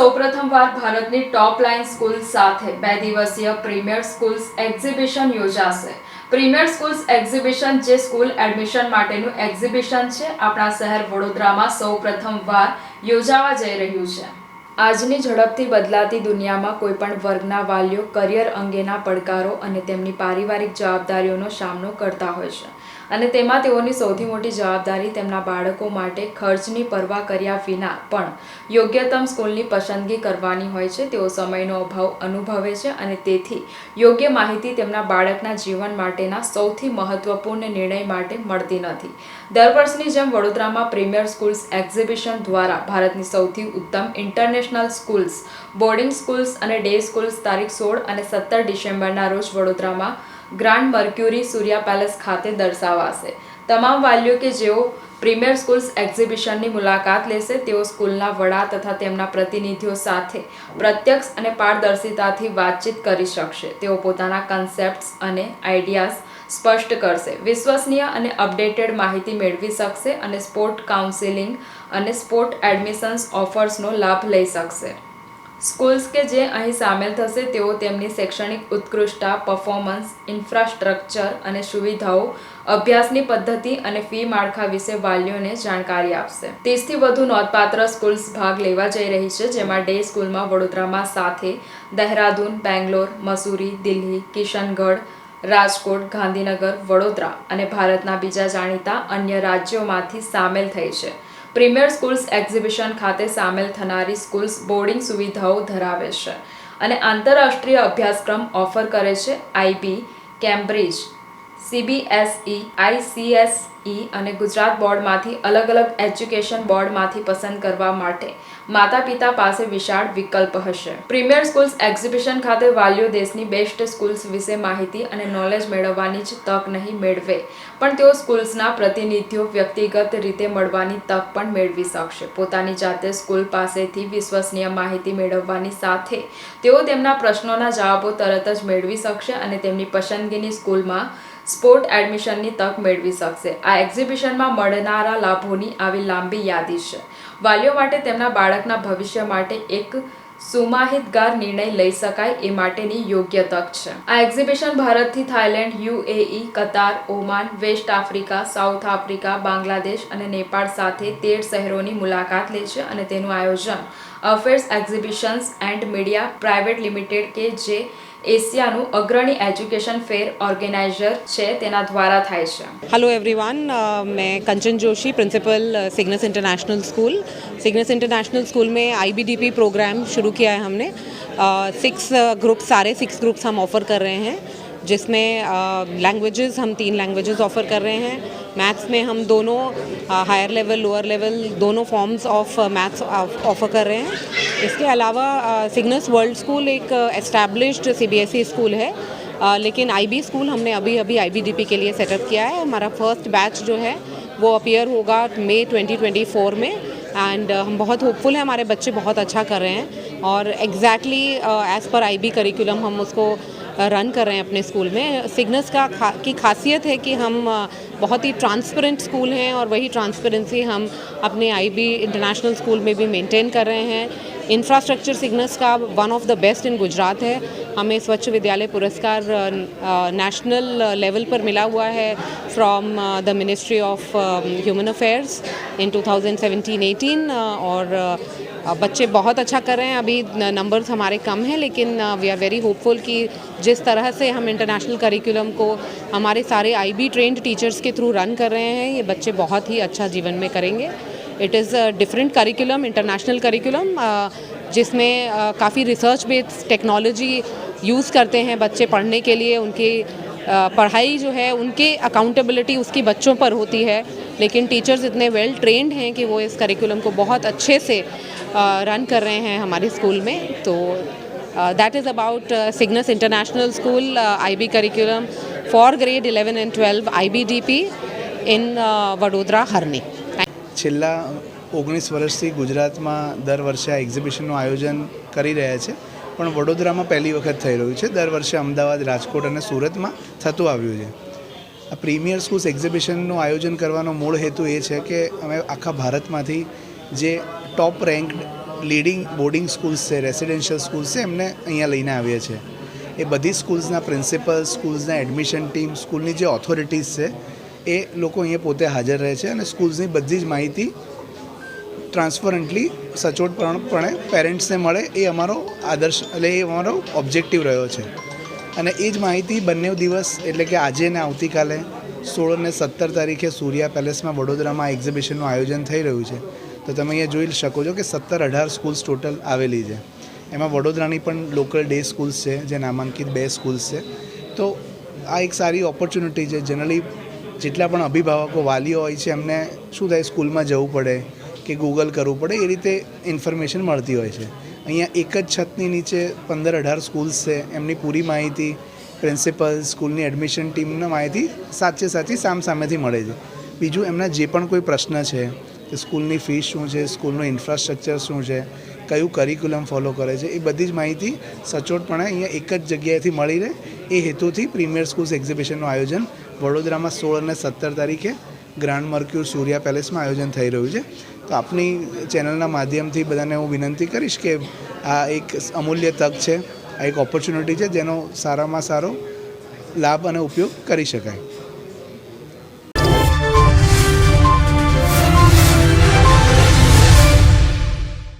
સૌપ્રથમવાર ભારતની ટોપ line school સાથે બે દિવસીય પ્રીમિયર સ્કૂલ્સ એક્ઝિબિશન યોજાશે. પ્રીમિયર સ્કૂલ્સ એક્ઝિબિશન જે સ્કૂલ એડમિશન માટેનું એક્ઝિબિશન છે, આપણા શહેર વડોદરામાં સૌપ્રથમવાર યોજાવા જઈ રહ્યું છે. આજની ઝડપથી બદલાતી દુનિયામાં કોઈપણ વર્ગના વાલીઓ કરિયર અંગેના પડકારો અને તેમની પારિવારિક જવાબદારીઓનો સામનો કરતા હોય છે. અને તેમાં તેઓની સૌથી મોટી જવાબદારી તેમના બાળકો માટે ખર્ચની પરવા કર્યા વિના પણ યોગ્યતમ સ્કૂલની પસંદગી કરવાની હોય છે. તેઓ સમયનો અભાવ અનુભવે છે અને તેથી યોગ્ય માહિતી તેમના બાળકના જીવન માટેના સૌથી મહત્વપૂર્ણ નિર્ણય માટે મળતી નથી. દર વર્ષની જેમ વડોદરામાં પ્રીમિયર સ્કૂલ્સ એક્ઝિબિશન દ્વારા ભારતની સૌથી ઉત્તમ ઇન્ટરનેશનલ સ્કૂલ્સ, બોર્ડિંગ સ્કૂલ્સ અને ડે સ્કૂલ્સ તારીખ સોળ અને સત્તર ડિસેમ્બરના રોજ વડોદરામાં ગ્રાન્ડ મર્ક્યુરી સૂર્યા પેલેસ ખાતે દર્શાવાશે. તમામ વાલીઓ કે જેઓ પ્રીમિયર સ્કૂલ્સ એક્ઝિબિશનની મુલાકાત લેશે, તેઓ સ્કૂલના વડા તથા તેમના પ્રતિનિધિઓ સાથે પ્રત્યક્ષ અને પારદર્શિતાથી વાતચીત કરી શકશે. તેઓ પોતાના કન્સેપ્ટ્સ અને આઈડિયાઝ સ્પષ્ટ કરશે, વિશ્વસનીય અને અપડેટેડ માહિતી મેળવી શકશે અને સ્પોર્ટ કાઉન્સિલિંગ અને સ્પોર્ટ એડમિશન્સ ઓફર્સનો લાભ લઈ શકશે. સ્કૂલ્સ કે જે અહીં સામેલ થશે, તેઓ તેમની શૈક્ષણિક ઉત્કૃષ્ટતા પરફોર્મન્સ ઇન્ફ્રાસ્ટ્રક્ચર અને સુવિધાઓ, અભ્યાસની પદ્ધતિ અને ફી માળખા વિશે વાલીઓને જાણકારી આપશે. ત્રીસથી વધુ નોંધપાત્ર સ્કૂલ્સ ભાગ લેવા જઈ રહી છે, જેમાં ડે સ્કૂલમાં વડોદરામાં સાથે દહેરાદૂન, બેંગ્લોર, મસૂરી, દિલ્હી, કિશનગઢ, રાજકોટ, ગાંધીનગર, વડોદરા અને ભારતના બીજા જાણીતા અન્ય રાજ્યોમાંથી સામેલ થઈ છે. પ્રીમિયર સ્કૂલ્સ એક્ઝિબિશન ખાતે સામેલ થનારી સ્કૂલ્સ બોર્ડિંગ સુવિધાઓ ધરાવે છે અને આંતરરાષ્ટ્રીય અભ્યાસક્રમ ઓફર કરે છે આઈબી કેમ્બ્રિજ. સીબીએસઈ, આઈસીએસઈ અને ગુજરાત બોર્ડમાંથી અલગ અલગ એજ્યુકેશન બોર્ડમાંથી પસંદ કરવા માટે માતા પિતા પાસે વિશાળ વિકલ્પ હશે. પ્રીમિયર સ્કૂલ્સ એક્ઝિબિશન ખાતે વાલીઓ દેશની બેસ્ટ સ્કૂલ્સ વિશે માહિતી અને નોલેજ મેળવવાની જ તક નહીં મેળવે, પણ તેઓ સ્કૂલ્સના પ્રતિનિધિઓ વ્યક્તિગત રીતે મળવાની તક પણ મેળવી શકશે. પોતાની જાતે સ્કૂલ પાસેથી વિશ્વસનીય માહિતી મેળવવાની સાથે તેઓ તેમના પ્રશ્નોના જવાબો તરત જ મેળવી શકશે અને તેમની પસંદગીની સ્કૂલમાં સ્પોર્ટ એડમિશનની તક મેળવી શકશે. આ એક્ઝિબિશનમાં મળનારા લાભોની આવી લાંબી યાદી છે. વાલીઓ માટે તેમના બાળકના ભવિષ્ય માટે એક સુમાહિતગાર નિર્ણય લઈ શકાય એ માટેની યોગ્ય તક છે. આ એક્ઝિબિશન ભારતથી Thailand, UAE, Qatar, Oman, West Africa, South Africa, Bangladesh અને નેપાળ સાથે તેર શહેરોની મુલાકાત લે છે અને તેનું આયોજન affairs exhibitions and media private limited કે જે એશિયાનું અગ્રણી એજ્યુકેશન ફેર ઓર્ગેનાઇઝર છે તેના દ્વારા થાય છે हेलो एवरीवन uh, मैं Kanchan Joshi principal Cygnus international school Cygnus international school में आईबीडीपी प्रोग्राम शुरू किया है हमने सिक्स ग्रुप सारे सिक्स ग्रुप्स हम ऑफ़र कर रहे हैं जिसमें लैंग्वेजेस हम तीन लैंग्वेजेस ऑफ़र कर रहे हैं मैथ्स में हम दोनों हायर लेवल लोअर लेवल दोनों फॉर्म्स ऑफ़ मैथ्स ऑफ़र कर रहे हैं। इसके अलावा सिग्नस वर्ल्ड स्कूल एक एस्टैब्लिश्ड सीबीएसई स्कूल है। अ, लेकिन आईबी स्कूल हमने अभी अभी आईबीडीपी के लिए सेटअप किया है। हमारा फ़र्स्ट बैच जो है वो अपियर होगा मई 2024 में। एंड हम बहुत होपफुल हैं हमारे बच्चे बहुत अच्छा कर रहे हैं। और exactly as per IB curriculum हम उसको रन कर रहे हैं अपने स्कूल में। सिग्नस का खा, की खासियत है कि हम बहुत ही ट्रांसपेरेंट स्कूल हैं और वही ट्रांसपेरेंसी हम अपने आईबी इंटरनेशनल स्कूल में भी मेंटेन कर रहे हैं। इंफ्रास्ट्रक्चर सिग्नस का one of the best in Gujarat है। हमें स्वच्छ विद्यालय पुरस्कार नेशनल लेवल पर मिला हुआ है from the ministry of human affairs in 2017-18 और बच्चे बहुत अच्छा कर रहे हैं। अभी नंबर्स हमारे कम हैं, लेकिन वी आर वेरी होपफुल कि जिस तरह से हम इंटरनेशनल करिकुलम को हमारे सारे आईबी ट्रेंड टीचर्स के थ्रू रन कर रहे हैं, ये बच्चे बहुत ही अच्छा जीवन में करेंगे। It is different curriculum international curriculum जिसमें काफ़ी रिसर्च बेस्ड टेक्नोलॉजी यूज़ करते हैं बच्चे पढ़ने के लिए, उनकी uh, पढ़ाई जो है, उनके अकाउंटेबिलिटी उसकी बच्चों पर होती है। लेकिन टीचर्स इतने वेल ट्रेंड हैं कि वो इस करिकुलम को बहुत अच्छे से uh, रन कर रहे हैं हमारे स्कूल में। तो that is about Cygnus international school IB curriculum for grade 11 and 12 IBDP in Vadodara Harni છેલ્લા ઓગણીસ વર્ષથી ગુજરાતમાં દર વર્ષે આ એક્ઝિબિશનનું આયોજન કરી રહ્યા છે. પણ વડોદરામાં પહેલી વખત થઈ રહ્યું છે. દર વર્ષે અમદાવાદ, રાજકોટ અને સુરતમાં થતું આવ્યું છે. આ પ્રીમિયર સ્કૂલ્સ એક્ઝિબિશનનું આયોજન કરવાનો મૂળ હેતુ એ છે કે અમે આખા ભારતમાંથી જે top ranked leading boarding schools છે રેસિડેન્શિયલ સ્કૂલ્સ છે, એમને અહીંયા લઈને આવીએ છીએ. એ બધી સ્કૂલ્સના પ્રિન્સિપલ સ્કૂલ્સના એડમિશન ટીમ સ્કૂલની જે ઓથોરિટીઝ છે એ લોકો અહીંયા પોતે હાજર રહે છે અને સ્કૂલ્સની બધી જ માહિતી ટ્રાન્સપરન્ટલી સચોટપણે પેરેન્ટ્સને મળે એ અમારો આદર્શ, એટલે એ અમારો ઓબ્જેક્ટિવ રહ્યો છે. અને એ જ માહિતી બંને દિવસ, એટલે કે આજે ને આવતીકાલે સોળ અને સત્તર તારીખે સૂર્યા પેલેસમાં વડોદરામાં એક્ઝિબિશનનું આયોજન થઈ રહ્યું છે. તો તમે અહીંયા જોઈ શકો છો કે સત્તર અઢાર સ્કૂલ્સ ટોટલ આવેલી છે. એમાં વડોદરાની પણ લોકલ ડે સ્કૂલ્સ છે, જે નામાંકિત બે સ્કૂલ્સ છે. તો આ એક સારી ઓપોર્ચ્યુનિટી છે. જનરલી જેટલા પણ અભિભાવકો, વાલીઓ હોય છે, એમને શું થાય, સ્કૂલમાં જવું પડે કે ગૂગલ કરવું પડે, એ રીતે ઇન્ફોર્મેશન મળતી હોય છે. અહીંયા એક જ છતની નીચે પંદર અઢાર સ્કૂલ્સ છે, એમની પૂરી માહિતી પ્રિન્સિપલ સ્કૂલની એડમિશન ટીમની માહિતી સાચે સાચી સામસામેથી મળે છે. બીજું, એમના જે પણ કોઈ પ્રશ્ન છે, કે સ્કૂલની ફીસ શું છે, સ્કૂલનું ઇન્ફ્રાસ્ટ્રક્ચર શું છે, કયું કરિક્યુલમ ફોલો કરે છે, એ બધી જ માહિતી સચોટપણે અહીંયા એક જ જગ્યાએથી મળી રહે. એ હેતુથી પ્રીમિયર સ્કૂલ્સ એક્ઝિબિશનનું આયોજન વડોદરામાં સોળ અને સત્તર તારીખે ગ્રાન્ડ મર્ક્યુર સૂર્યા પેલેસમાં આયોજન થઈ રહ્યું છે. તો આપની ચેનલના માધ્યમથી બધાને હું વિનંતી કરીશ કે આ એક અમૂલ્ય તક છે, આ એક ઓપોર્ચ્યુનિટી છે જેનો સારામાં સારો લાભ અને ઉપયોગ કરી શકાય.